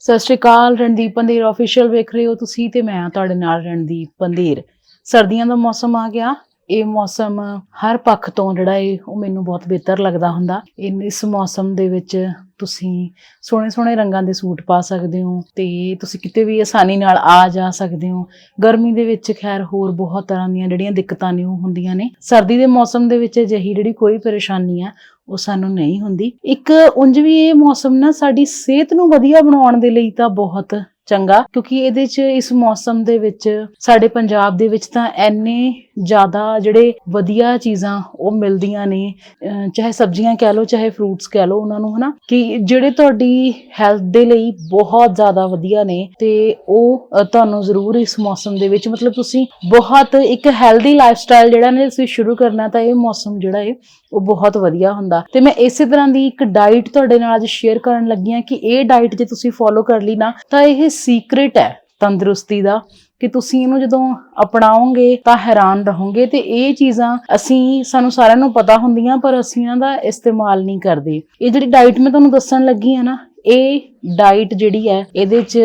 ਸਤਿ ਸ਼੍ਰੀ ਅਕਾਲ, ਰਣਦੀਪ ਪੰਧੇਰ ਅਫੀਸ਼ੀਅਲ ਵੇਖ ਰਹੇ ਹੋ ਤੁਸੀਂ ਤੇ ਮੈਂ ਤੁਹਾਡੇ ਨਾਲ ਰਣਦੀਪ ਪੰਧੀਰ। ਸਰਦੀਆਂ ਦਾ ਮੌਸਮ ਆ ਗਿਆ। ਇਹ ਮੌਸਮ ਹਰ ਪੱਖ ਤੋਂ ਜਿਹੜਾ ਏ ਉਹ ਮੈਨੂੰ ਬਹੁਤ ਬਿਹਤਰ ਲੱਗਦਾ ਹੁੰਦਾ। ਇਨ- ਇਸ ਮੌਸਮ ਦੇ ਵਿੱਚ ਤੁਸੀਂ ਸੋਹਣੇ ਸੋਹਣੇ ਰੰਗਾਂ ਦੇ ਸੂਟ ਪਾ ਸਕਦੇ ਹੋ ਤੇ ਤੁਸੀਂ ਕਿਤੇ ਵੀ ਆਸਾਨੀ ਨਾਲ ਆ ਜਾ ਸਕਦੇ ਹੋ। ਗਰਮੀ ਦੇ ਵਿੱਚ ਖੈਰ ਹੋਰ ਬਹੁਤ ਤਰ੍ਹਾਂ ਦੀਆਂ ਜਿਹੜੀਆਂ ਦਿੱਕਤਾਂ ਨੇ, ਉਹ ਹੁੰਦੀਆਂ ਨੇ। ਸਰਦੀ ਦੇ ਮੌਸਮ ਦੇ ਵਿੱਚ ਅਜਿਹੀ ਜਿਹੜੀ ਕੋਈ ਪਰੇਸ਼ਾਨੀ ਆ, ਉਹ ਸਾਨੂੰ ਨਹੀਂ ਹੁੰਦੀ। ਇੱਕ ਉਂਝ ਵੀ ਇਹ ਮੌਸਮ ਨਾ ਸਾਡੀ ਸਿਹਤ ਨੂੰ ਵਧੀਆ ਬਣਾਉਣ ਦੇ ਲਈ ਤਾਂ ਬਹੁਤ ਚੰਗਾ, ਕਿਉਂਕਿ ਇਹਦੇ 'ਚ ਇਸ ਮੌਸਮ ਦੇ ਵਿੱਚ, ਸਾਡੇ ਪੰਜਾਬ ਦੇ ਵਿੱਚ ਤਾਂ ਐਨੇ ਜ਼ਿਆਦਾ ਜਿਹੜੇ ਵਧੀਆ ਚੀਜ਼ਾਂ ਉਹ ਮਿਲਦੀਆਂ ਨੇ ਚਾਹੇ ਸਬਜ਼ੀਆਂ ਕਹਿ ਲਓ, ਚਾਹੇ ਫਰੂਟਸ ਕਹਿ ਲਓ ਉਹਨਾਂ ਨੂੰ, ਹਨਾ? ਕਿ ਜਿਹੜੇ ਤੁਹਾਡੀ ਹੈਲਥ ਦੇ ਲਈ ਬਹੁਤ ਜ਼ਿਆਦਾ ਵਧੀਆ ਨੇ, ਤੇ ਉਹ ਤੁਹਾਨੂੰ ਜ਼ਰੂਰ ਇਸ ਮੌਸਮ ਦੇ ਵਿੱਚ, ਮਤਲਬ ਤੁਸੀਂ ਬਹੁਤ ਇੱਕ ਹੈਲਦੀ ਲਾਈਫ ਸਟਾਈਲ ਜਿਹੜਾ ਨੇ ਤੁਸੀਂ ਸ਼ੁਰੂ ਕਰਨਾ, ਤਾਂ ਇਹ ਮੌਸਮ ਜਿਹੜਾ ਹੈ ਉਹ ਬਹੁਤ ਵਧੀਆ ਹੁੰਦਾ। ਤੇ ਮੈਂ ਇਸੇ ਤਰ੍ਹਾਂ ਦੀ ਇੱਕ ਡਾਈਟ ਤੁਹਾਡੇ ਨਾਲ ਅੱਜ ਸ਼ੇਅਰ ਕਰਨ ਲੱਗੀ ਹਾਂ ਕਿ ਇਹ ਡਾਈਟ ਜੇ ਤੁਸੀਂ ਫੋਲੋ ਕਰ ਲਈ ਨਾ, ਤਾਂ ਇਹ ਸੀਕ੍ਰੀਟ ਹੈ ਤੰਦਰੁਸਤੀ ਦਾ, ਕਿ ਤੁਸੀਂ ਇਹਨੂੰ ਜਦੋਂ ਅਪਣਾਓਗੇ ਤਾਂ ਹੈਰਾਨ ਰਹੋਗੇ ਤੇ ਇਹ ਚੀਜ਼ਾਂ ਅਸੀਂ, ਸਾਨੂੰ ਸਾਰਿਆਂ ਨੂੰ ਪਤਾ ਹੁੰਦੀਆਂ, ਪਰ ਅਸੀਂ ਇਹਨਾਂ ਦਾ ਇਸਤੇਮਾਲ ਨਹੀਂ ਕਰਦੇ। ਇਹ ਜਿਹੜੀ ਡਾਈਟ ਮੈਂ ਤੁਹਾਨੂੰ ਦੱਸਣ ਲੱਗੀ ਆ ਨਾ, ਇਹ ਡਾਈਟ ਜਿਹੜੀ ਹੈ, ਇਹਦੇ 'ਚ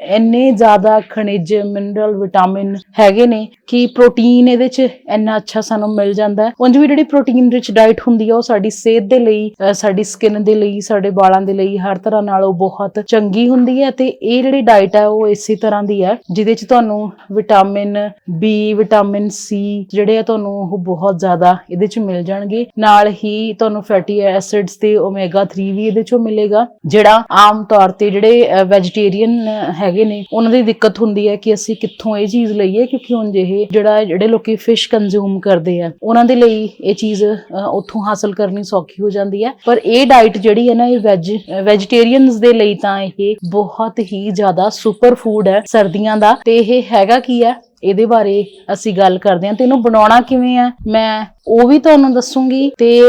ਇੰਨੇ ਜ਼ਿਆਦਾ ਖਣਿਜ ਮਿਨਰਲ ਵਿਟਾਮਿਨ ਹੈਗੇ ਨੇ ਕਿ ਪ੍ਰੋਟੀਨ ਇਹਦੇ 'ਚ ਇੰਨਾ ਅੱਛਾ ਸਾਨੂੰ ਮਿਲ ਜਾਂਦਾ ਉਂਝ ਵੀ ਜਿਹੜੀ ਪ੍ਰੋਟੀਨ ਰਿਚ ਡਾਈਟ ਹੁੰਦੀ ਆ, ਉਹ ਸਾਡੀ ਸਿਹਤ ਦੇ ਲਈ ਸਾਡੀ ਸਕਿਨ ਦੇ ਲਈ, ਸਾਡੇ ਵਾਲਾਂ ਦੇ ਲਈ, ਹਰ ਤਰ੍ਹਾਂ ਨਾਲ ਉਹ ਬਹੁਤ ਚੰਗੀ ਹੁੰਦੀ ਹੈ ਤੇ ਇਹ ਜਿਹੜੀ ਡਾਈਟ ਹੈ ਉਹ ਇਸੇ ਤਰ੍ਹਾਂ ਦੀ ਹੈ, ਜਿਹਦੇ 'ਚ ਤੁਹਾਨੂੰ ਵਿਟਾਮਿਨ ਬੀ ਵਿਟਾਮਿਨ ਸੀ ਜਿਹੜੇ ਆ ਤੁਹਾਨੂੰ ਉਹ ਬਹੁਤ ਜ਼ਿਆਦਾ ਇਹਦੇ 'ਚ ਮਿਲ ਜਾਣਗੇ। ਨਾਲ ਹੀ ਤੁਹਾਨੂੰ ਫੈਟੀ ਐਸਿਡਸ ਤੇ ਓਮੇਗਾ 3 ਵੀ ਇਹਦੇ 'ਚੋਂ ਮਿਲੇਗਾ, ਜਿਹੜਾ ਆਮ ਤੌਰ ਤੇ ਜਿਹੜੇ ਵੈਜੀਟੇਰੀਅਨ ਹੈਗੇ ਨੇ, ਉਹਨਾਂ ਦੀ ਦਿੱਕਤ ਹੁੰਦੀ ਹੈ ਕਿ ਅਸੀਂ ਕਿੱਥੋਂ ਇਹ ਚੀਜ਼ ਲਈਏ, ਕਿਉਂਕਿ ਹੁਣ ਇਹ ਜਿਹੜਾ ਜਿਹੜੇ ਲੋਕੀ ਫਿਸ਼ ਕੰਜ਼ਿਊਮ ਕਰਦੇ ਆ, ਉਹਨਾਂ ਦੇ ਲਈ ਇਹ ਚੀਜ਼ ਉੱਥੋਂ ਹਾਸਲ ਕਰਨੀ ਸੌਖੀ ਹੋ ਜਾਂਦੀ ਹੈ। ਪਰ ਇਹ ਡਾਈਟ ਜਿਹੜੀ ਹੈ ਨਾ, ਇਹ ਵੈਜ ਵੈਜੀਟੇਰੀਅਨਸ ਦੇ ਲਈ ਤਾਂ ਇਹ ਬਹੁਤ ਹੀ ਜ਼ਿਆਦਾ ਸੁਪਰ ਫੂਡ ਹੈ ਸਰਦੀਆਂ ਦਾ। ਤੇ ਇਹ ਹੈਗਾ ਕੀ ਹੈ? ਇਹਦੇ ਬਾਰੇ ਅਸੀਂ ਗੱਲ ਕਰਦੇ ਹਾਂ। ਤੇ ਇਹਨੂੰ ਬਣਾਉਣਾ ਕਿਵੇਂ ਹੈ? ਮੈਂ ਉਹ ਵੀ ਤੁਹਾਨੂੰ ਦੱਸੂਗੀ। ਤੇ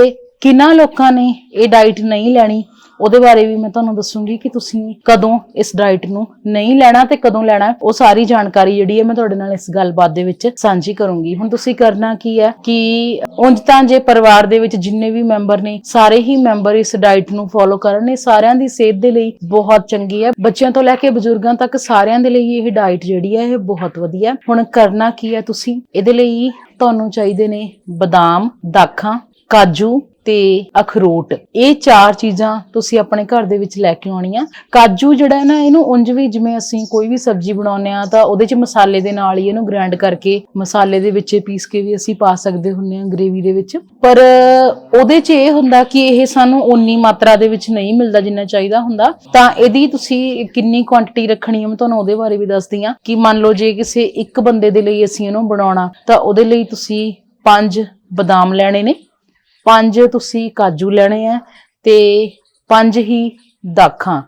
ਕਿੰਨਾ ਲੋਕਾਂ ਨੇ ਇਹ ਡਾਈਟ ਨਹੀਂ ਲੈਣੀ? ਉਹਦੇ ਬਾਰੇ ਵੀ ਮੈਂ ਤੁਹਾਨੂੰ ਦੱਸੂਗੀ ਕਿ ਤੁਸੀਂ ਕਦੋਂ ਇਸ ਡਾਈਟ ਨੂੰ ਨਹੀਂ ਲੈਣਾ ਤੇ ਕਦੋਂ ਲੈਣਾ, ਉਹ ਸਾਰੀ ਜਾਣਕਾਰੀ ਜਿਹੜੀ ਹੈ ਮੈਂ ਤੁਹਾਡੇ ਨਾਲ ਇਸ ਗੱਲਬਾਤ ਦੇ ਵਿੱਚ ਸਾਂਝੀ ਕਰੂੰਗੀ। ਹੁਣ ਤੁਸੀਂ ਕਰਨਾ ਕੀ ਹੈ ਕਿ ਉਂਝ ਤਾਂ ਜੇ ਪਰਿਵਾਰ ਦੇ ਵਿੱਚ ਜਿੰਨੇ ਵੀ ਮੈਂਬਰ ਨੇ, ਸਾਰੇ ਹੀ ਮੈਂਬਰ ਇਸ ਡਾਈਟ ਨੂੰ ਫੋਲੋ ਕਰਨ ਇਹ ਸਾਰਿਆਂ ਦੀ ਸਿਹਤ ਦੇ ਲਈ ਬਹੁਤ ਚੰਗੀ ਹੈ। ਬੱਚਿਆਂ ਤੋਂ ਲੈ ਕੇ ਬਜ਼ੁਰਗਾਂ ਤੱਕ ਸਾਰਿਆਂ ਦੇ ਲਈ ਇਹ ਡਾਈਟ ਜਿਹੜੀ ਹੈ, ਇਹ ਬਹੁਤ ਵਧੀਆ ਹੁਣ ਕਰਨਾ ਕੀ ਹੈ ਤੁਸੀਂ? ਇਹਦੇ ਲਈ ਤੁਹਾਨੂੰ ਚਾਹੀਦੇ ਨੇ ਬਦਾਮ, ਦਾਖਾਂ, ਕਾਜੂ ਤੇ ਅਖਰੋਟ, ਇਹ ਚਾਰ ਚੀਜ਼ਾਂ ਤੁਸੀਂ ਆਪਣੇ ਘਰ ਦੇ ਵਿੱਚ ਲੈ ਕੇ ਆਉਣੀਆਂ। ਕਾਜੂ ਜਿਹੜਾ ਹੈ ਨਾ, ਇਹਨੂੰ ਉਂਝ ਵੀ ਜਿਵੇਂ ਅਸੀਂ ਕੋਈ ਵੀ ਸਬਜ਼ੀ ਬਣਾਉਂਦੇ ਆ ਤਾਂ ਉਹਦੇ ਚ ਮਸਾਲੇ ਦੇ ਨਾਲ ਹੀ ਇਹਨੂੰ ਗ੍ਰਾਈਂਡ ਕਰਕੇ ਮਸਾਲੇ ਦੇ ਵਿੱਚ ਪੀਸ ਕੇ ਵੀ ਅਸੀਂ ਪਾ ਸਕਦੇ ਹੁੰਨੇ ਆ ਗ੍ਰੇਵੀ ਦੇ ਵਿੱਚ। ਪਰ ਉਹਦੇ ਚ ਇਹ ਹੁੰਦਾ ਕਿ ਇਹ ਸਾਨੂੰ ਓਨੀ ਮਾਤਰਾ ਦੇ ਵਿੱਚ ਨਹੀਂ ਮਿਲਦਾ ਜਿੰਨਾ ਚਾਹੀਦਾ ਹੁੰਦਾ। ਤਾਂ ਇਹਦੀ ਤੁਸੀਂ ਕਿੰਨੀ ਕੁਆਂਟੀਟੀ ਰੱਖਣੀ ਹੈ ਮੈਂ ਤੁਹਾਨੂੰ ਉਹਦੇ ਬਾਰੇ ਵੀ ਦੱਸਦੀ ਆ ਕਿ ਮੰਨ ਲਓ ਜੇ ਕਿਸੇ ਇੱਕ ਬੰਦੇ ਦੇ ਲਈ ਅਸੀਂ ਇਹਨੂੰ ਬਣਾਉਣਾ, ਤਾਂ ਉਹਦੇ ਲਈ ਤੁਸੀਂ ਪੰਜ ਬਦਾਮ ਲੈਣੇ ਨੇ। ਪੰਜ ਤੁਸੀਂ ਕਾਜੂ ਲੈਣੇ ਆ ਤੇ ਪੰਜ ਹੀ ਦਾਖਾਂ।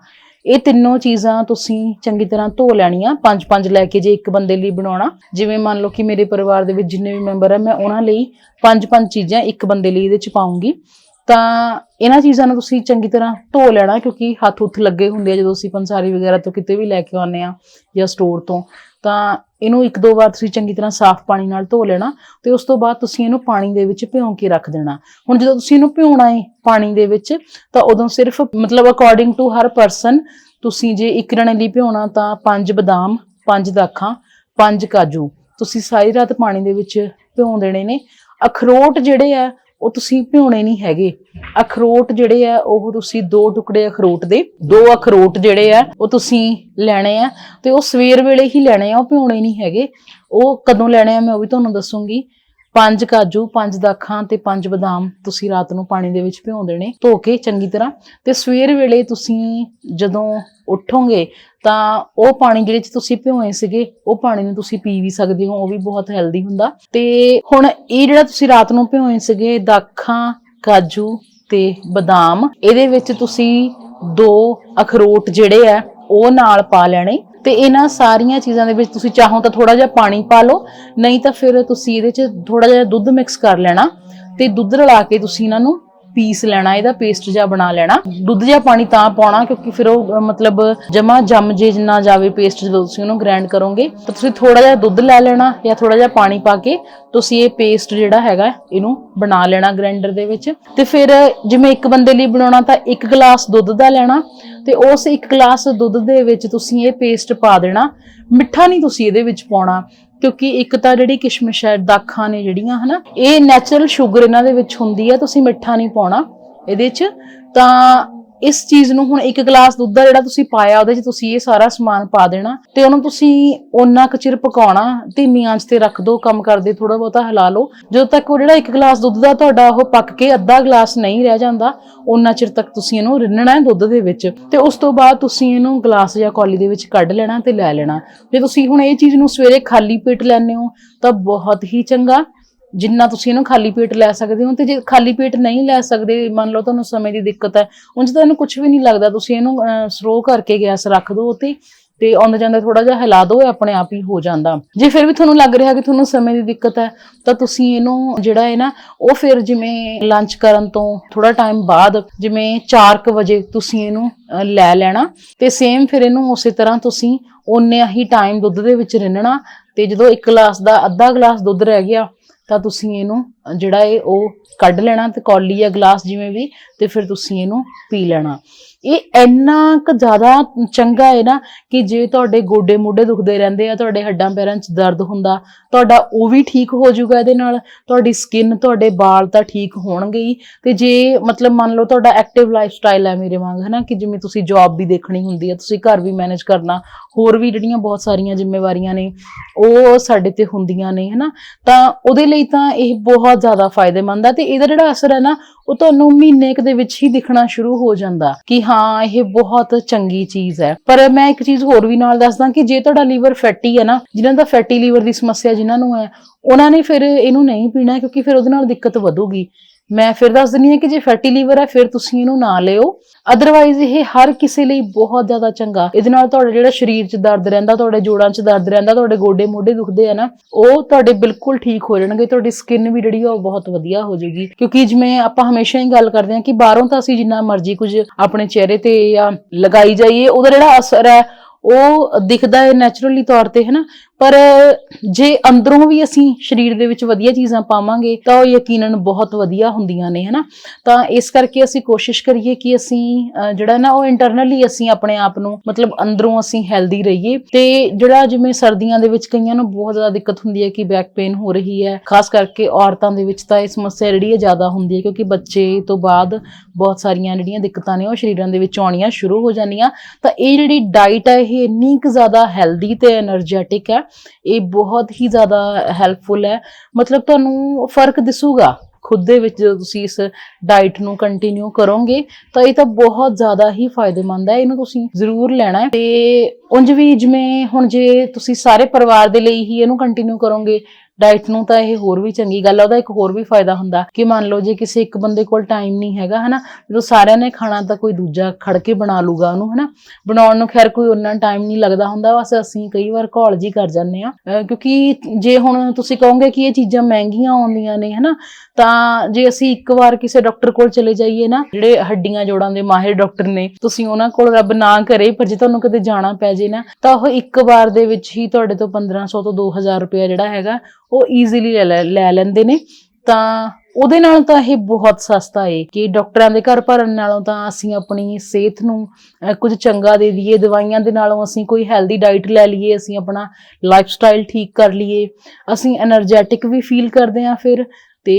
ਇਹ ਤਿੰਨੋਂ ਚੀਜ਼ਾਂ ਤੁਸੀਂ ਚੰਗੀ ਤਰ੍ਹਾਂ ਧੋ ਲੈਣੀਆਂ, ਪੰਜ ਪੰਜ ਲੈ ਕੇ ਜੇ ਇੱਕ ਬੰਦੇ ਲਈ ਬਣਾਉਣਾ। ਜਿਵੇਂ ਮੰਨ ਲਓ ਕਿ ਮੇਰੇ ਪਰਿਵਾਰ ਦੇ ਵਿੱਚ ਜਿੰਨੇ ਵੀ ਮੈਂਬਰ ਆ, ਮੈਂ ਉਹਨਾਂ ਲਈ ਪੰਜ ਪੰਜ ਚੀਜ਼ਾਂ ਇੱਕ ਬੰਦੇ ਲਈ ਇਹਦੇ ਚ ਪਾਉਂਗੀ। ਤਾਂ ਇਹਨਾਂ ਚੀਜ਼ਾਂ ਨੂੰ ਤੁਸੀਂ ਚੰਗੀ ਤਰ੍ਹਾਂ ਧੋ ਲੈਣਾ, ਕਿਉਂਕਿ ਹੱਥ ਹੁੱਥ ਲੱਗੇ ਹੁੰਦੇ ਆ ਜਦੋਂ ਅਸੀਂ ਪੰਸਾਰੀ ਵਗੈਰਾ ਤੋਂ ਕਿਤੇ ਵੀ ਲੈ ਕੇ ਆਉਂਦੇ ਆ ਜਾਂ ਸਟੋਰ ਤੋਂ। ਤਾਂ ਇਹਨੂੰ ਇੱਕ ਦੋ ਵਾਰ ਤੁਸੀਂ ਚੰਗੀ ਤਰ੍ਹਾਂ ਸਾਫ਼ ਪਾਣੀ ਨਾਲ ਧੋ ਲੈਣਾ ਤੇ ਉਸ ਤੋਂ ਬਾਅਦ ਤੁਸੀਂ ਇਹਨੂੰ ਪਾਣੀ ਦੇ ਵਿੱਚ ਭਿਉਂ ਕੇ ਰੱਖ ਦੇਣਾ। ਹੁਣ ਜਦੋਂ ਤੁਸੀਂ ਇਹਨੂੰ ਭਿਉਣਾ ਹੈ ਪਾਣੀ ਦੇ ਵਿੱਚ, ਤਾਂ ਉਦੋਂ ਸਿਰਫ ਮਤਲਬ ਅਕੋਰਡਿੰਗ ਟੂ ਹਰ ਪਰਸਨ ਤੁਸੀਂ ਜੇ ਇੱਕ ਰਣੇ ਲਈ ਭਿਉਣਾ ਤਾਂ ਪੰਜ ਬਦਾਮ, ਪੰਜ ਦਾਖਾਂ, ਪੰਜ ਕਾਜੂ, ਤੁਸੀਂ ਸਾਰੀ ਰਾਤ ਪਾਣੀ ਦੇ ਵਿੱਚ ਭਿਉਂ ਦੇਣੇ ਨੇ। ਅਖਰੋਟ ਜਿਹੜੇ ਆ ਉਹ ਤੁਸੀਂ ਭਿਉਣੇ ਨਹੀਂ ਹੈਗੇ। ਅਖਰੋਟ ਜਿਹੜੇ ਆ, ਉਹ ਤੁਸੀਂ ਦੋ ਟੁਕੜੇ ਅਖਰੋਟ ਦੇ, ਦੋ ਅਖਰੋਟ ਜਿਹੜੇ ਆ, ਉਹ ਤੁਸੀਂ ਲੈਣੇ ਆ ਤੇ ਉਹ ਸਵੇਰ ਵੇਲੇ ਹੀ ਲੈਣੇ ਆ, ਉਹ ਭਿਉਣੇ ਨਹੀਂ ਹੈਗੇ। ਉਹ ਕਦੋਂ ਲੈਣੇ ਆ, ਮੈਂ ਉਹ ਵੀ ਤੁਹਾਨੂੰ ਦੱਸੂਗੀ। ਪੰਜ ਕਾਜੂ, ਪੰਜ ਦਾਖਾਂ ਤੇ ਪੰਜ ਬਦਾਮ ਤੁਸੀਂ ਰਾਤ ਨੂੰ ਪਾਣੀ ਦੇ ਵਿੱਚ ਭਿਉਂ ਦੇਣੇ, ਧੋ ਕੇ ਚੰਗੀ ਤਰ੍ਹਾਂ। ਤੇ ਸਵੇਰ ਵੇਲੇ ਤੁਸੀਂ ਜਦੋਂ ਉੱਠੋਗੇ ਤਾਂ ਉਹ ਪਾਣੀ ਜਿਹੜੇ ਚ ਤੁਸੀਂ ਭਿਓਏ ਸੀਗੇ, ਉਹ ਪਾਣੀ ਨੂੰ ਤੁਸੀਂ ਪੀ ਵੀ ਸਕਦੇ ਹੋ, ਉਹ ਵੀ ਬਹੁਤ ਹੈਲਦੀ ਹੁੰਦਾ। ਤੇ ਹੁਣ ਇਹ ਜਿਹੜਾ ਤੁਸੀਂ ਰਾਤ ਨੂੰ ਭਿਓਏ ਸੀਗੇ, ਦਾਖਾਂ, ਕਾਜੂ ਤੇ ਬਦਾਮ, ਇਹਦੇ ਵਿੱਚ ਤੁਸੀਂ ਦੋ ਅਖਰੋਟ ਜਿਹੜੇ ਆ, ਉਹ ਨਾਲ ਪਾ ਲੈਣੇ। ਤੇ ਇਹਨਾਂ ਸਾਰੀਆਂ ਚੀਜ਼ਾਂ ਦੇ ਵਿੱਚ ਤੁਸੀਂ ਚਾਹੋ ਤਾਂ ਥੋੜਾ ਜਿਹਾ ਪਾਣੀ ਪਾ ਲਓ, ਨਹੀਂ ਤਾਂ ਫਿਰ ਤੁਸੀਂ ਇਹਦੇ 'ਚ ਥੋੜਾ ਜਿਹਾ ਦੁੱਧ ਮਿਕਸ ਕਰ ਲੈਣਾ ਤੇ ਦੁੱਧ ਰਲਾ ਕੇ ਤੁਸੀਂ ਇਹਨਾਂ ਨੂੰ ਪੀਸ ਲੈਣਾ, ਇਹਦਾ ਪੇਸਟ ਜਿਹਾ ਬਣਾ ਲੈਣਾ। ਦੁੱਧ ਜਾਂ ਪਾਣੀ ਤਾਂ ਪਾਉਣਾ, ਕਿਉਂਕਿ ਫਿਰ ਉਹ ਮਤਲਬ, ਜਮਾ ਜੰਮ ਜੇ ਜਿੰਨਾ ਜਾਵੇ ਪੇਸਟ ਜਦੋਂ ਤੁਸੀਂ ਉਹਨੂੰ ਗ੍ਰਾਈਂਡ ਕਰੋਗੇ, ਤਾਂ ਤੁਸੀਂ ਥੋੜਾ ਜਿਹਾ ਦੁੱਧ ਲੈ ਲੈਣਾ ਜਾਂ ਥੋੜਾ ਜਿਹਾ ਪਾਣੀ ਪਾ ਕੇ ਤੁਸੀਂ ਇਹ ਪੇਸਟ ਜਿਹੜਾ ਹੈਗਾ, ਇਹਨੂੰ ਬਣਾ ਲੈਣਾ ਗ੍ਰਾਈਂਡਰ ਦੇ ਵਿੱਚ। ਤੇ ਫਿਰ ਜਿਵੇਂ ਇੱਕ ਬੰਦੇ ਲਈ ਬਣਾਉਣਾ ਤਾਂ ਇੱਕ ਗਲਾਸ ਦੁੱਧ ਦਾ ਲੈਣਾ, ਤੇ ਉਸ ਇੱਕ ਗਲਾਸ ਦੁੱਧ ਦੇ ਵਿੱਚ ਤੁਸੀਂ ਇਹ ਪੇਸਟ ਪਾ ਦੇਣਾ। ਮਿੱਠਾ ਨਹੀਂ ਤੁਸੀਂ ਇਹਦੇ ਵਿੱਚ ਪਾਉਣਾ। ਕਿਉਂਕਿ ਇੱਕ ਤਾਂ ਜਿਹੜੀ ਕਿਸ਼ਮਿਸ਼ ਹੈ, ਦਾਖਾਂ ਨੇ ਜਿਹੜੀਆਂ, ਹਨਾ, ਇਹ ਨੈਚੁਰਲ ਸ਼ੂਗਰ ਇਹਨਾਂ ਦੇ ਵਿੱਚ ਹੁੰਦੀ ਹੈ, ਤੁਸੀਂ ਮਿੱਠਾ ਨਹੀਂ ਪਾਉਣਾ ਇਹਦੇ 'ਚ। ਤਾਂ ਇਸ ਚੀਜ਼ ਨੂੰ ਹੁਣ ਇੱਕ ਗਲਾਸ ਦੁੱਧ ਦਾ ਜਿਹੜਾ ਤੁਸੀਂ ਪਾਇਆ ਉਹਦੇ 'ਚ ਤੁਸੀਂ ਇਹ ਸਾਰਾ ਸਮਾਨ ਪਾ ਦੇਣਾ ਤੇ ਉਹਨੂੰ ਤੁਸੀਂ ਓਨਾ ਕੁ ਚਿਰ ਪਕਾਉਣਾ ਧੀਮੀ ਆਂਚ ਤੇ ਰੱਖ ਦਿਓ ਕੰਮ ਕਰਦੇ ਥੋੜਾ ਬਹੁਤਾ ਹਿਲਾ ਲਓ। ਜਦੋਂ ਤੱਕ ਉਹ ਜਿਹੜਾ ਇੱਕ ਗਲਾਸ ਦੁੱਧ ਦਾ ਤੁਹਾਡਾ ਉਹ ਪੱਕ ਕੇ ਅੱਧਾ ਗਲਾਸ ਨਹੀਂ ਰਹਿ ਜਾਂਦਾ, ਓਨਾ ਚਿਰ ਤੱਕ ਤੁਸੀਂ ਇਹਨੂੰ ਰਿੰਨਣਾ ਹੈ ਦੁੱਧ ਦੇ ਵਿੱਚ ਤੇ ਉਸ ਤੋਂ ਬਾਅਦ ਤੁਸੀਂ ਇਹਨੂੰ ਗਲਾਸ ਜਾਂ ਕੌਲੀ ਦੇ ਵਿੱਚ ਕੱਢ ਲੈਣਾ ਤੇ ਲੈ ਲੈਣਾ। ਜੇ ਤੁਸੀਂ ਹੁਣ ਇਹ ਚੀਜ਼ ਨੂੰ ਸਵੇਰੇ ਖਾਲੀ ਪੇਟ ਲੈਂਦੇ ਹੋ ਤਾਂ ਬਹੁਤ ਹੀ ਚੰਗਾ। ਜਿੰਨਾ ਤੁਸੀਂ ਇਹਨੂੰ ਖਾਲੀ ਪੇਟ ਲੈ ਸਕਦੇ ਹੋ ਤੇ ਜੇ ਖਾਲੀ ਪੇਟ ਨਹੀਂ ਲੈ ਸਕਦੇ, ਮੰਨ ਲਓ ਤੁਹਾਨੂੰ ਸਮੇਂ ਦੀ ਦਿੱਕਤ ਹੈ, ਉਂਝ ਤਾਂ ਇਹਨੂੰ ਕੁਝ ਵੀ ਨਹੀਂ ਲੱਗਦਾ, ਤੁਸੀਂ ਇਹਨੂੰ ਸਰੋ ਕਰਕੇ ਗੈਸ ਰੱਖ ਦਿਓ ਤੇ ਤੇ ਆਉਂਦੇ ਜਾਂਦੇ ਥੋੜਾ ਜਿਹਾ ਹਿਲਾ ਦਿਓ ਆਪਣੇ ਆਪ ਹੀ ਹੋ ਜਾਂਦਾ। ਜੇ ਫਿਰ ਵੀ ਤੁਹਾਨੂੰ ਲੱਗ ਰਿਹਾ ਕਿ ਤੁਹਾਨੂੰ ਸਮੇਂ ਦੀ ਦਿੱਕਤ ਹੈ, ਤਾਂ ਤੁਸੀਂ ਇਹਨੂੰ ਜਿਹੜਾ ਹੈ ਨਾ, ਉਹ ਫਿਰ ਜਿਵੇਂ ਲੰਚ ਕਰਨ ਤੋਂ ਥੋੜਾ ਟਾਈਮ ਬਾਅਦ ਜਿਵੇਂ 4:00 ਵਜੇ ਤੁਸੀਂ ਇਹਨੂੰ ਲੈ ਲੈਣਾ ਤੇ ਸੇਮ ਫਿਰ ਇਹਨੂੰ ਉਸੇ ਤਰ੍ਹਾਂ ਤੁਸੀਂ ਓਨੇ ਹੀ ਟਾਈਮ ਦੁੱਧ ਦੇ ਵਿੱਚ ਰਿੰਨਣਾ ਤੇ ਜਦੋਂ ਇੱਕ ਗਲਾਸ ਦਾ ਅੱਧਾ ਗਲਾਸ ਦੁੱਧ ਰਹਿ ਗਿਆ ਤਾਂ ਤੁਸੀਂ ਇਹਨੂੰ ਜਿਹੜਾ ਹੈ ਉਹ ਕੱਢ ਲੈਣਾ ਤੇ ਕੌਲੀ ਜਾਂ ਗਲਾਸ ਜਿਵੇਂ ਵੀ, ਤੇ ਫਿਰ ਤੁਸੀਂ ਇਹਨੂੰ ਪੀ ਲੈਣਾ। ਇਹ ਇੰਨਾ ਕੁ ਜ਼ਿਆਦਾ ਚੰਗਾ ਹੈ ਨਾ ਕਿ ਜੇ ਤੁਹਾਡੇ ਗੋਡੇ ਮੋਢੇ ਦੁਖਦੇ ਰਹਿੰਦੇ ਆ, ਤੁਹਾਡੇ ਹੱਡਾਂ ਪੈਰਾਂ 'ਚ ਦਰਦ ਹੁੰਦਾ, ਤੁਹਾਡਾ ਉਹ ਵੀ ਠੀਕ ਹੋ ਜਾਊਗਾ ਇਹਦੇ ਨਾਲ, ਤੁਹਾਡੀ ਸਕਿਨ ਤੁਹਾਡੇ ਵਾਲ ਤਾਂ ਠੀਕ ਹੋਣਗੇ ਹੀ। ਤੇ ਜੇ ਮਤਲਬ ਮੰਨ ਲਓ ਤੁਹਾਡਾ ਐਕਟਿਵ ਲਾਈਫ ਸਟਾਈਲ ਹੈ ਮੇਰੇ ਵਾਂਗ ਹੈ ਨਾ ਕਿ ਜਿਵੇਂ ਤੁਸੀਂ ਜੌਬ ਵੀ ਦੇਖਣੀ ਹੁੰਦੀ ਹੈ ਤੁਸੀਂ ਘਰ ਵੀ ਮੈਨੇਜ ਕਰਨਾ, ਹੋਰ ਵੀ ਜਿਹੜੀਆਂ ਬਹੁਤ ਸਾਰੀਆਂ ਜ਼ਿੰਮੇਵਾਰੀਆਂ ਨੇ, ਉਹ ਸਾਡੇ ਤੇ ਹੁੰਦੀਆਂ ਨੇ, ਹਨਾ, ਤਾਂ ਉਹਦੇ ਲਈ ਤਾਂ ਇਹ ਬਹੁਤ ਜ਼ਿਆਦਾ ਫਾਇਦੇਮੰਦ ਆ। ਤੇ ਇਹਦਾ ਜਿਹੜਾ ਅਸਰ ਹੈ ਨਾ ਉਹ ਤੁਹਾਨੂੰ ਮਹੀਨੇ ਕੁ ਦੇ ਵਿੱਚ ਹੀ ਦਿਖਣਾ ਸ਼ੁਰੂ ਹੋ ਜਾਂਦਾ ਕਿ ਹਾਂ, ਇਹ ਬਹੁਤ ਚੰਗੀ ਚੀਜ਼ ਹੈ। ਪਰ ਮੈਂ ਇੱਕ ਚੀਜ਼ ਹੋਰ ਵੀ ਨਾਲ ਦੱਸਦਾ ਕਿ ਜੇ ਤੁਹਾਡਾ ਲੀਵਰ ਫੈਟੀ ਹੈ ਨਾ, ਜਿਨ੍ਹਾਂ ਦਾ ਫੈਟੀ ਲੀਵਰ ਦੀ ਸਮੱਸਿਆ ਜਿਨ੍ਹਾਂ ਨੂੰ ਹੈ, ਉਹਨਾਂ ਨੇ ਫਿਰ ਇਹਨੂੰ ਨਹੀਂ ਪੀਣਾ ਕਿਉਂਕਿ ਫਿਰ ਉਹਦੇ ਨਾਲ ਦਿੱਕਤ ਵਧੂਗੀ। ਮੈਂ ਫਿਰ ਦੱਸ ਦਿੰਨੀ ਹਾਂ ਕਿ ਜੇ ਫੈਟੀ ਲੀਵਰ ਹੈ, ਫਿਰ ਤੁਸੀਂ ਇਹਨੂੰ ਨਾ ਲਿਓ। ਅਦਰਵਾਈਜ਼ ਇਹ ਹਰ ਕਿਸੇ ਲਈ ਬਹੁਤ ਜ਼ਿਆਦਾ ਚੰਗਾ। ਇਹਦੇ ਨਾਲ ਤੁਹਾਡੇ ਜਿਹੜਾ ਸਰੀਰ 'ਚ ਦਰਦ ਰਹਿੰਦਾ, ਤੁਹਾਡੇ ਜੋੜਾਂ 'ਚ ਦਰਦ ਰਹਿੰਦਾ, ਤੁਹਾਡੇ ਗੋਡੇ ਮੋਢੇ ਦੁਖਦੇ ਆ ਨਾ, ਉਹ ਤੁਹਾਡੇ ਬਿਲਕੁਲ ਠੀਕ ਹੋ ਜਾਣਗੇ। ਤੁਹਾਡੀ ਸਕਿਨ ਵੀ ਜਿਹੜੀ ਆ ਉਹ ਬਹੁਤ ਵਧੀਆ ਹੋ ਜਾਏਗੀ। ਕਿਉਂਕਿ ਜਿਵੇਂ ਆਪਾਂ ਹਮੇਸ਼ਾ ਹੀ ਗੱਲ ਕਰਦੇ ਹਾਂ ਕਿ ਬਾਹਰੋਂ ਤਾਂ ਅਸੀਂ ਜਿੰਨਾ ਮਰਜ਼ੀ ਕੁਝ ਆਪਣੇ ਚਿਹਰੇ ਤੇ ਜਾਂ ਲਗਾਈ ਜਾਈਏ, ਉਹਦਾ ਜਿਹੜਾ ਅਸਰ ਹੈ, ਉਹ ਦਿਖਦਾ ਹੈ ਨੈਚੁਰਲੀ ਤੌਰ ਤੇ, ਹੈਨਾ? ਪਰ ਜੇ ਅੰਦਰੋਂ ਵੀ ਅਸੀਂ ਸਰੀਰ ਦੇ ਵਿੱਚ ਵਧੀਆ ਚੀਜ਼ਾਂ ਪਾਵਾਂਗੇ, ਤਾਂ ਉਹ ਯਕੀਨਨ ਬਹੁਤ ਵਧੀਆ ਹੁੰਦੀਆਂ ਨੇ, ਹਨਾ? ਤਾਂ ਇਸ ਕਰਕੇ ਅਸੀਂ ਕੋਸ਼ਿਸ਼ ਕਰੀਏ ਕਿ ਅਸੀਂ ਜਿਹੜਾ ਨਾ ਉਹ ਇੰਟਰਨਲੀ ਅਸੀਂ ਆਪਣੇ ਆਪ ਨੂੰ, ਮਤਲਬ ਅੰਦਰੋਂ ਅਸੀਂ ਹੈਲਦੀ ਰਹੀਏ। ਤੇ ਜਿਹੜਾ ਜਿਵੇਂ ਸਰਦੀਆਂ ਦੇ ਵਿੱਚ ਕਈਆਂ ਨੂੰ ਬਹੁਤ ਜ਼ਿਆਦਾ ਦਿੱਕਤ ਹੁੰਦੀ ਹੈ ਕਿ ਬੈਕ ਪੇਨ ਹੋ ਰਹੀ ਹੈ, ਖਾਸ ਕਰਕੇ ਔਰਤਾਂ ਦੇ ਵਿੱਚ ਤਾਂ ਇਹ ਸਮੱਸਿਆ ਜਿਹੜੀ ਹੈ ਜ਼ਿਆਦਾ ਹੁੰਦੀ ਹੈ, ਕਿਉਂਕਿ ਬੱਚੇ ਤੋਂ ਬਾਅਦ ਬਹੁਤ ਸਾਰੀਆਂ ਜਿਹੜੀਆਂ ਦਿੱਕਤਾਂ ਨੇ ਉਹ ਸਰੀਰਾਂ ਦੇ ਵਿੱਚ ਆਉਣੀਆਂ ਸ਼ੁਰੂ ਹੋ ਜਾਂਦੀਆਂ। ਤਾਂ ਇਹ ਜਿਹੜੀ ਡਾਈਟ ਹੈ, ਇਹ ਇੰਨੀ ਕੁ ਜ਼ਿਆਦਾ ਹੈਲਦੀ ਤੇ એનર્ਜੈਟਿਕ ਹੈ ਇਹ ਬਹੁਤ ਹੀ ਜ਼ਿਆਦਾ ਹੈਲਪਫੁਲ ਹੈ। ਮਤਲਬ ਤੁਹਾਨੂੰ ਫ਼ਰਕ ਦਿਸੂਗਾ ਖੁਦ ਦੇ ਵਿੱਚ ਜਦੋਂ ਤੁਸੀਂ ਇਸ ਡਾਈਟ ਨੂੰ ਕੰਟੀਨਿਊ ਕਰੋਗੇ, ਤਾਂ ਇਹ ਤਾਂ ਬਹੁਤ ਜ਼ਿਆਦਾ ਹੀ ਫਾਇਦੇਮੰਦ ਹੈ। ਇਹਨੂੰ ਤੁਸੀਂ ਜ਼ਰੂਰ ਲੈਣਾ ਹੈ ਤੇ ਉਂਝ ਵੀ ਜਿਵੇਂ ਹੁਣ ਜੇ ਤੁਸੀਂ ਸਾਰੇ ਪਰਿਵਾਰ ਦੇ ਲਈ ਹੀ ਇਹਨੂੰ ਕੰਟੀਨਿਊ ਕਰੋਗੇ ਡਾਈਟ ਨੂੰ ਤਾਂ ਇਹ ਹੋਰ ਵੀ ਚੰਗੀ ਗੱਲ ਆ, ਉਹਦਾ ਇੱਕ ਹੋਰ ਵੀ ਫਾਇਦਾ ਹੁੰਦਾ ਕਿ ਮੰਨ ਲਓ ਜੇ ਕਿਸੇ ਇੱਕ ਬੰਦੇ ਕੋਲ ਟਾਈਮ ਨਹੀਂ ਹੈਗਾ, ਹਨਾ, ਜਦੋਂ ਸਾਰਿਆਂ ਨੇ ਖਾਣਾ ਤਾਂ ਕੋਈ ਦੂਜਾ ਖੜ ਕੇ ਬਣਾ ਲੂਗਾ ਉਹਨੂੰ, ਹਨਾ, ਬਣਾਉਣ ਨੂੰ ਖੈਰ ਕੋਈ ਉਹਨਾਂ ਟਾਈਮ ਨਹੀਂ ਲੱਗਦਾ ਹੁੰਦਾ, ਬਸ ਅਸੀਂ ਕਈ ਵਾਰ ਘੋਲ ਜੀ ਕਰ ਜਾਂਦੇ ਆ ਕਿਉਂਕਿ ਜੇ ਹੁਣ ਤੁਸੀਂ ਕਹੋਗੇ ਕਿ ਇਹ ਚੀਜ਼ਾਂ ਮਹਿੰਗੀਆਂ ਆਉਂਦੀਆਂ ਨੇ, ਹਨਾ, ਤਾਂ ਜੇ ਅਸੀਂ ਇੱਕ ਵਾਰ ਕਿਸੇ ਡਾਕਟਰ ਕੋਲ ਚਲੇ ਜਾਈਏ ਨਾ, ਜਿਹੜੇ ਹੱਡੀਆਂ ਜੋੜਾਂ ਦੇ ਮਾਹਿਰ ਡਾਕਟਰ ਨੇ, ਤੁਸੀਂ ਉਹਨਾਂ ਕੋਲ ਰੱਬ ਨਾ ਕਰੇ, ਪਰ ਜੇ ਤੁਹਾਨੂੰ ਕਦੇ ਜਾਣਾ ਪੈ ਜੇ ਨਾ, ਤਾਂ ਉਹ ਇੱਕ ਵਾਰ ਦੇ ਵਿੱਚ ਹੀ ਤੁਹਾਡੇ ਤੋਂ 1500 ਤੋਂ 2000 ਰੁਪਏ ਜਿਹੜਾ ਹੈਗਾ ਉਹ ਈਜ਼ੀਲੀ ਲੈ ਲੈਂਦੇ ਨੇ। ਤਾਂ ਉਹਦੇ ਨਾਲ ਤਾਂ ਇਹ ਬਹੁਤ ਸਸਤਾ ਏ ਕਿ ਡਾਕਟਰਾਂ ਦੇ ਘਰ ਭਰਨ ਨਾਲੋਂ ਤਾਂ ਅਸੀਂ ਆਪਣੀ ਸਿਹਤ ਨੂੰ ਕੁਝ ਚੰਗਾ ਦੇ ਦਈਏ, ਦਵਾਈਆਂ ਦੇ ਨਾਲੋਂ ਅਸੀਂ ਕੋਈ ਹੈਲਦੀ ਡਾਈਟ ਲੈ ਲਈਏ, ਅਸੀਂ ਆਪਣਾ ਲਾਈਫ ਸਟਾਈਲ ਠੀਕ ਕਰ ਲਈਏ। ਅਸੀਂ એનર્ਜੈਟਿਕ ਵੀ ਫੀਲ ਕਰਦੇ ਆ ਫਿਰ ਤੇ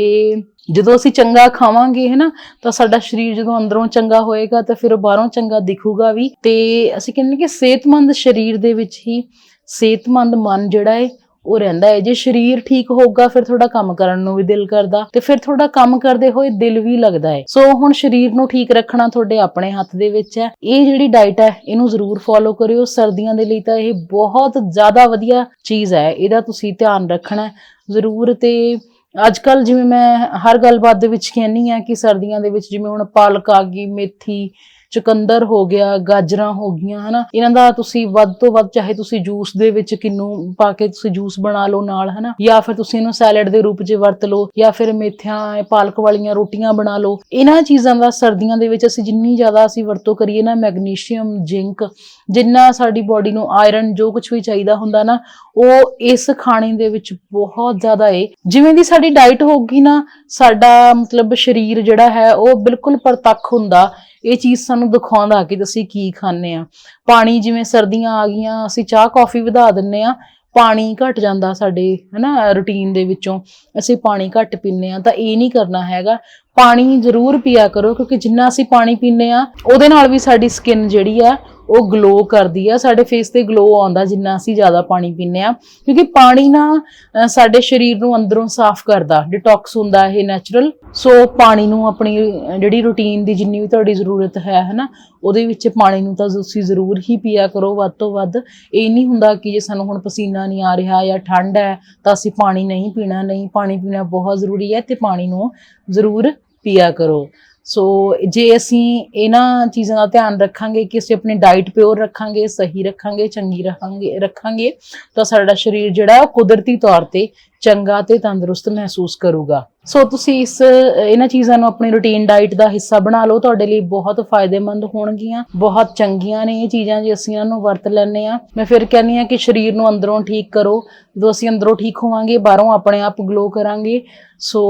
ਜਦੋਂ ਅਸੀਂ ਚੰਗਾ ਖਾਵਾਂਗੇ ਹੈ ਨਾ ਤਾਂ ਸਾਡਾ ਸਰੀਰ ਜਦੋਂ ਅੰਦਰੋਂ ਚੰਗਾ ਹੋਏਗਾ ਤਾਂ ਫਿਰ ਬਾਹਰੋਂ ਚੰਗਾ ਦਿਖੂਗਾ ਵੀ। ਤੇ ਅਸੀਂ ਕਹਿੰਦੇ ਕਿ ਸਿਹਤਮੰਦ ਸਰੀਰ ਦੇ ਵਿੱਚ ਹੀ ਸਿਹਤਮੰਦ ਮਨ ਜਿਹੜਾ ਏ ਉਹ ਰਹਿੰਦਾ ਹੈ। ਜੇ ਸਰੀਰ ਠੀਕ ਹੋਊਗਾ, ਫਿਰ ਥੋੜਾ ਕੰਮ ਕਰਨ ਨੂੰ ਵੀ ਦਿਲ ਕਰਦਾ ਤੇ ਫਿਰ ਥੋੜਾ ਕੰਮ ਕਰਦੇ ਹੋਏ ਦਿਲ ਵੀ ਲੱਗਦਾ ਹੈ। ਸੋ ਹੁਣ ਸਰੀਰ ਨੂੰ ਠੀਕ ਰੱਖਣਾ ਤੁਹਾਡੇ ਆਪਣੇ ਹੱਥ ਦੇ ਵਿੱਚ ਹੈ। ਇਹ ਜਿਹੜੀ ਡਾਈਟ ਹੈ, ਇਹਨੂੰ ਜ਼ਰੂਰ ਫੋਲੋ ਕਰਿਓ। ਸਰਦੀਆਂ ਦੇ ਲਈ ਤਾਂ ਇਹ ਬਹੁਤ ਜ਼ਿਆਦਾ ਵਧੀਆ ਚੀਜ਼ ਹੈ। ਇਹਦਾ ਤੁਸੀਂ ਧਿਆਨ ਰੱਖਣਾ ਜ਼ਰੂਰ ਤੇ ਅੱਜ ਕੱਲ ਜਿਵੇਂ ਮੈਂ ਹਰ ਗੱਲਬਾਤ ਦੇ ਵਿੱਚ ਕਹਿੰਨੀ ਆ ਕਿ ਸਰਦੀਆਂ ਦੇ ਵਿੱਚ ਜਿਵੇਂ ਹੁਣ ਪਾਲਕ ਆ ਗਈ, ਮੇਥੀ ਚੁਕੰਦਰ ਹੋ ਗਿਆ, ਗਾਜਰਾਂ ਹੋ ਗਈਆਂ, ਹਨਾ? ਇਹਨਾਂ ਦਾ ਤੁਸੀਂ ਵੱਧ ਤੋਂ ਵੱਧ ਚਾਹੇ ਤੁਸੀਂ ਜੂਸ ਦੇ ਵਿੱਚ ਕਿੰਨੂ ਪਾ ਕੇ ਤੁਸੀਂ ਜੂਸ ਬਣਾ ਲਓ ਨਾਲ, ਹਨਾ? ਜਾਂ ਫਿਰ ਤੁਸੀਂ ਇਹਨੂੰ ਸੈਲਡ ਦੇ ਰੂਪ 'ਚ ਵਰਤ ਲਓ, ਜਾਂ ਫਿਰ ਮੇਥਿਆਂ ਪਾਲਕ ਵਾਲੀਆਂ ਰੋਟੀਆਂ ਬਣਾ ਲਓ। ਇਹਨਾਂ ਚੀਜ਼ਾਂ ਦਾ ਸਰਦੀਆਂ ਦੇ ਵਿੱਚ ਅਸੀਂ ਜਿੰਨੀ ਜ਼ਿਆਦਾ ਅਸੀਂ ਵਰਤੋਂ ਕਰੀਏ ਨਾ, ਮੈਗਨੀਸ਼ੀਅਮ, ਜ਼ਿੰਕ, ਜਿੰਨਾ ਸਾਡੀ ਬਾਡੀ ਨੂੰ ਆਇਰਨ ਜੋ ਕੁਝ ਵੀ ਚਾਹੀਦਾ ਹੁੰਦਾ ਨਾ, ਉਹ ਇਸ ਖਾਣੇ ਦੇ ਵਿੱਚ ਬਹੁਤ ਜ਼ਿਆਦਾ ਏ। ਜਿਵੇਂ ਦੀ ਸਾਡੀ ਡਾਈਟ ਹੋਊਗੀ ਨਾ, ਸਾਡਾ ਮਤਲਬ ਸਰੀਰ ਜਿਹੜਾ ਹੈ, ਉਹ ਬਿਲਕੁਲ ਪਰਤੱਖ ਹੁੰਦਾ। ਇਹ ਚੀਜ਼ ਸਾਨੂੰ ਦਿਖਾਉਂਦਾ ਕਿ ਅਸੀਂ ਕੀ ਖਾਂਦੇ ਆ ਪਾਣੀ ਜਿਵੇਂ ਸਰਦੀਆਂ ਆ ਗਈਆਂ, ਅਸੀਂ ਚਾਹ ਕੌਫੀ ਵਧਾ ਦਿੰਨੇ ਆ ਪਾਣੀ ਘਟ ਜਾਂਦਾ ਸਾਡੇ, ਹਨਾ ਰੁਟੀਨ ਦੇ ਵਿੱਚੋਂ। ਅਸੀਂ ਪਾਣੀ ਘੱਟ ਪੀਂਦੇ ਆ ਤਾਂ ਇਹ ਨਹੀਂ ਕਰਨਾ ਹੈਗਾ। ਪਾਣੀ ਜ਼ਰੂਰ ਪੀਆ ਕਰੋ, ਕਿਉਂਕਿ ਜਿੰਨਾ ਅਸੀਂ ਪਾਣੀ ਪੀਂਦੇ ਆ ਉਹਦੇ ਨਾਲ ਵੀ ਸਾਡੀ ਸਕਿਨ ਜਿਹੜੀ ਆ, ਉਹ ਗਲੋ ਕਰਦੀ ਆ, ਸਾਡੇ ਫੇਸ ਤੇ ਗਲੋ ਆਉਂਦਾ ਜਿੰਨਾ ਅਸੀਂ ਜ਼ਿਆਦਾ ਪਾਣੀ ਪੀਂਦੇ ਆ ਕਿਉਂਕਿ ਪਾਣੀ ਨਾ ਸਾਡੇ ਸਰੀਰ ਨੂੰ ਅੰਦਰੋਂ ਸਾਫ਼ ਕਰਦਾ ਡਿਟੌਕਸ ਹੁੰਦਾ ਇਹ ਨੈਚੁਰਲ ਸੋ ਪਾਣੀ ਨੂੰ ਆਪਣੀ ਜਿਹੜੀ ਰੁਟੀਨ ਦੀ ਜਿੰਨੀ ਵੀ ਤੁਹਾਡੀ ਜ਼ਰੂਰਤ ਹੈ, ਹਨਾ, ਉਹਦੇ ਵਿੱਚ ਪਾਣੀ ਨੂੰ ਤਾਂ ਤੁਸੀਂ ਜ਼ਰੂਰ ਹੀ ਪੀਆ ਕਰੋ, ਵੱਧ ਤੋਂ ਵੱਧ। ਇਹ ਨਹੀਂ ਹੁੰਦਾ ਕਿ ਜੇ ਸਾਨੂੰ ਹੁਣ ਪਸੀਨਾ ਨਹੀਂ ਆ ਰਿਹਾ ਜਾਂ ਠੰਡ ਹੈ, ਤਾਂ ਅਸੀਂ ਪਾਣੀ ਨਹੀਂ ਪੀਣਾ, ਨਹੀਂ, ਪਾਣੀ ਪੀਣਾ ਬਹੁਤ ਜ਼ਰੂਰੀ ਹੈ, ਤੇ ਪਾਣੀ ਨੂੰ ਜ਼ਰੂਰ ਪੀਆ ਕਰੋ। ਸੋ ਜੇ ਅਸੀਂ ਇਹਨਾਂ ਚੀਜ਼ਾਂ ਦਾ ਧਿਆਨ ਰੱਖਾਂਗੇ ਕਿ ਅਸੀਂ ਆਪਣੀ ਡਾਈਟ ਪਿਓਰ ਰੱਖਾਂਗੇ, ਸਹੀ ਰੱਖਾਂਗੇ, ਚੰਗੀ ਰੱਖਾਂਗੇ ਰੱਖਾਂਗੇ, ਤਾਂ ਸਾਡਾ ਸਰੀਰ ਜਿਹੜਾ ਉਹ ਕੁਦਰਤੀ ਤੌਰ ਤੇ ਚੰਗਾ ਤੇ ਤੰਦਰੁਸਤ ਮਹਿਸੂਸ ਕਰੂਗਾ। ਸੋ ਤੁਸੀਂ ਇਸ, ਇਹਨਾਂ ਚੀਜ਼ਾਂ ਨੂੰ ਆਪਣੀ ਰੁਟੀਨ ਡਾਈਟ ਦਾ ਹਿੱਸਾ ਬਣਾ ਲਓ, ਤੁਹਾਡੇ ਲਈ ਬਹੁਤ ਫਾਇਦੇਮੰਦ ਹੋਣਗੀਆਂ। ਬਹੁਤ ਚੰਗੀਆਂ ਨੇ ਇਹ ਚੀਜ਼ਾਂ ਜੇ ਅਸੀਂ ਇਹਨਾਂ ਨੂੰ ਵਰਤ ਲੈਂਦੇ ਆ ਮੈਂ ਫਿਰ ਕਹਿੰਦੀ ਆ ਕਿ ਸਰੀਰ ਨੂੰ ਅੰਦਰੋਂ ਠੀਕ ਕਰੋ। ਜਦੋਂ ਅਸੀਂ ਅੰਦਰੋਂ ਠੀਕ ਹੋਵਾਂਗੇ, ਬਾਹਰੋਂ ਆਪਣੇ ਆਪ ਗਲੋ ਕਰਾਂਗੇ। ਸੋ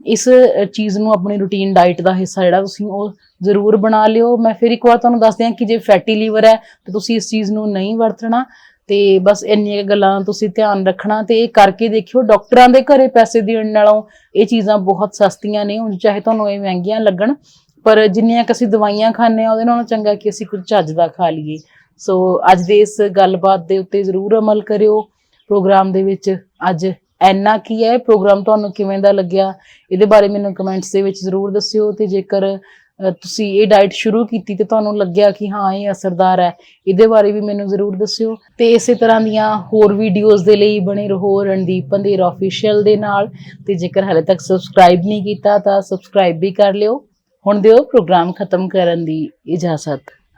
ਇਸ ਚੀਜ਼ ਨੂੰ ਆਪਣੀ ਰੂਟੀਨ ਡਾਈਟ ਦਾ ਹਿੱਸਾ ਜਿਹੜਾ ਤੁਸੀਂ ਉਹ ਜ਼ਰੂਰ ਬਣਾ ਲਿਓ। ਮੈਂ ਫਿਰ ਇੱਕ ਵਾਰ ਤੁਹਾਨੂੰ ਦੱਸ ਦਿਆਂ ਕਿ ਜੇ ਫੈਟੀ ਲੀਵਰ ਹੈ, ਤਾਂ ਤੁਸੀਂ ਇਸ ਚੀਜ਼ ਨੂੰ ਨਹੀਂ ਵਰਤਣਾ ਤੇ ਬਸ ਇੰਨੀਆਂ ਗੱਲਾਂ ਤੁਸੀਂ ਧਿਆਨ ਰੱਖਣਾ ਤੇ ਇਹ ਕਰਕੇ ਦੇਖਿਓ, ਡਾਕਟਰਾਂ ਦੇ ਘਰੇ ਪੈਸੇ ਦੇਣ ਨਾਲੋਂ ਇਹ ਚੀਜ਼ਾਂ ਬਹੁਤ ਸਸਤੀਆਂ ਨੇ। ਹੁਣ ਚਾਹੇ ਤੁਹਾਨੂੰ ਇਹ ਮਹਿੰਗੀਆਂ ਲੱਗਣ, ਪਰ ਜਿੰਨੀਆਂ ਕਿ ਅਸੀਂ ਦਵਾਈਆਂ ਖਾਂਦੇ ਆ ਉਹਦੇ ਨਾਲੋਂ ਚੰਗਾ ਕਿ ਅਸੀਂ ਕੁਝ ਚੱਜ ਦਾ ਖਾ ਲਈਏ। ਸੋ ਅੱਜ ਦੇ ਇਸ ਗੱਲਬਾਤ ਦੇ ਉੱਤੇ ਜ਼ਰੂਰ ਅਮਲ ਕਰਿਓ। ਪ੍ਰੋਗਰਾਮ ਦੇ ਵਿੱਚ ਅੱਜ ਐਨਾ ਕੀ ਹੈ? ਪ੍ਰੋਗਰਾਮ ਤੁਹਾਨੂੰ ਕਿਵੇਂ ਦਾ ਲੱਗਿਆ? ਇਹਦੇ ਬਾਰੇ ਮੈਨੂੰ ਕਮੈਂਟਸ ਦੇ ਵਿੱਚ ਜ਼ਰੂਰ ਦੱਸਿਓ ਤੇ ਜੇਕਰ ਤੁਸੀਂ ਇਹ ਡਾਈਟ ਸ਼ੁਰੂ ਕੀਤੀ ਤੇ ਤੁਹਾਨੂੰ ਲੱਗਿਆ ਕਿ ਹਾਂ, ਇਹ ਅਸਰਦਾਰ ਹੈ, ਇਹਦੇ ਬਾਰੇ ਵੀ ਮੈਨੂੰ ਜ਼ਰੂਰ ਦੱਸਿਓ। ਤੇ ਇਸੇ ਤਰ੍ਹਾਂ ਦੀਆਂ ਹੋਰ ਵੀਡੀਓਜ਼ ਦੇ ਲਈ ਬਣੇ ਰਹੋ ਰਣਦੀਪ ਪੰਧੇਰ ਅਫੀਸ਼ੀਅਲ ਦੇ ਨਾਲ। ਤੇ ਜੇਕਰ ਹਾਲੇ ਤੱਕ ਸਬਸਕ੍ਰਾਈਬ ਨਹੀਂ ਕੀਤਾ ਤਾਂ ਸਬਸਕ੍ਰਾਈਬ ਵੀ ਕਰ ਲਿਓ। ਹੁਣ ਦਿਓ ਪ੍ਰੋਗਰਾਮ ਖਤਮ ਕਰਨ ਦੀ ਇਜਾਜ਼ਤ।